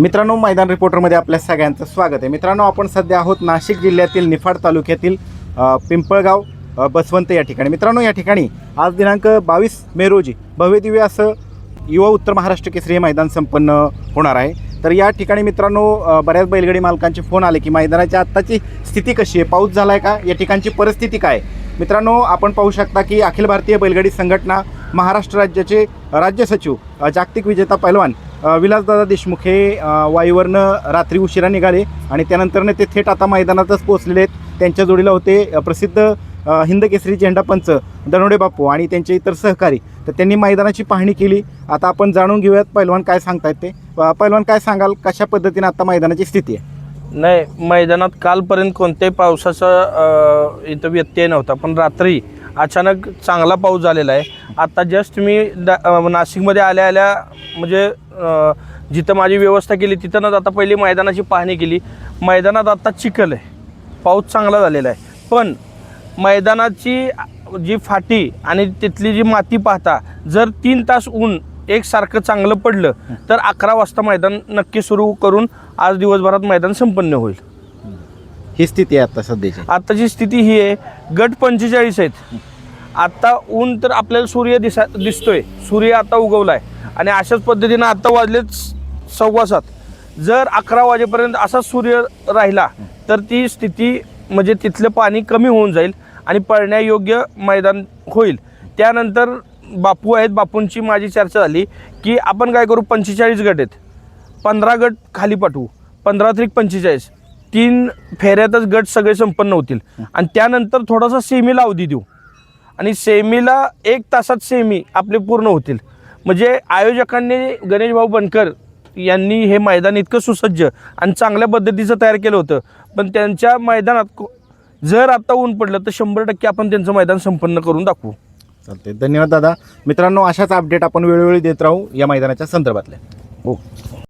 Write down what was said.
मित्रांनो मैदान रिपोर्टरमध्ये आपल्या सगळ्यांचं स्वागत आहे. मित्रांनो आपण सध्या आहोत नाशिक जिल्ह्यातील निफाड तालुक्यातील पिंपळगाव बसवंत या ठिकाणी. मित्रांनो या ठिकाणी आज दिनांक बावीस मे रोजी भव्यदिव्य असं युवा उत्तर महाराष्ट्र केसरी हे मैदान संपन्न होणार आहे. तर या ठिकाणी मित्रांनो बऱ्याच बैलगाडी मालकांचे फोन आले की मैदानाची आत्ताची स्थिती कशी आहे? पाऊस झाला आहे का? या ठिकाणची परिस्थिती काय आहे? मित्रांनो आपण पाहू शकता की अखिल भारतीय बैलगाडी संघटना महाराष्ट्र राज्याचे राज्य सचिव जागतिक विजेता पैलवान विलासदादा देशमुख हे वाईवरनं रात्री उशिरा निघाले आणि त्यानंतरनं ते थेट आता मैदानातच पोहोचलेले आहेत. त्यांच्या जोडीला होते प्रसिद्ध हिंदकेसरी हिंद केसरी झेंडा पंच दनोडे बापू आणि त्यांचे इतर सहकारी. तर त्यांनी मैदानाची पाहणी केली. आता आपण जाणून घेऊयात पैलवान काय सांगतायत ते. अ, पैलवान काय सांगाल? कशा पद्धतीने आता मैदानाची स्थिती आहे? नाही मैदानात कालपर्यंत कोणत्याही पावसाचा इथं व्यत्यय नव्हता. पण रात्री अचानक चांगला पाऊस झालेला आहे. आता जस्ट मी दा नाशिकमध्ये आल्या आल्या म्हणजे जिथं माझी व्यवस्था केली तिथंच आता पहिली मैदानाची पाहणी केली. मैदानात आता चिखल आहे. पाऊस चांगला झालेला आहे. पण मैदानाची जी फाटी आणि तिथली जी माती पाहता जर तीन तास ऊन एकसारखं चांगलं पडलं तर अकरा वाजता मैदान नक्की सुरू करून आज दिवसभरात मैदान संपन्न होईल. ही स्थिती आहे आता सध्याची. आत्ताची स्थिती ही आहे गट पंचेचाळीस आहेत. आत्ता ऊन तर आपल्याला सूर्य दिसा दिसतोय. सूर्य आता उगवलाय. आणि अशाच पद्धतीनं आता वाजलेच सव्वासात सव्वा सात. जर अकरा वाजेपर्यंत असा सूर्य राहिला तर ती स्थिती म्हणजे तिथलं पाणी कमी होऊन जाईल आणि पळण्यायोग्य मैदान होईल. त्यानंतर बापू आहेत बापूंची माझी चर्चा झाली की आपण काय करू पंचेचाळीस गट आहेत. पंधरा गट खाली पाठवू. पंधरा त्रिक पंचेचाळीस. तीन फेऱ्यातच गट सगळे संपन्न होतील. आणि त्यानंतर थोडासा सेमीला अवधी देऊ. आणि सेमीला एक तासात सेमी आपले पूर्ण होतील. म्हणजे आयोजकांनी गणेश भाऊ बनकर यांनी हे मैदान इतकं सुसज्ज आणि चांगल्या पद्धतीचं तयार केलं होतं. पण त्यांच्या मैदानात जर आता ऊन पडलं तर शंभर टक्के आपण त्यांचं मैदान संपन्न करून दाखवू. चालते धन्यवाद दादा. मित्रांनो अशाच अपडेट आपण वेळोवेळी देत राहू या मैदानाच्या संदर्भातल्या. हो.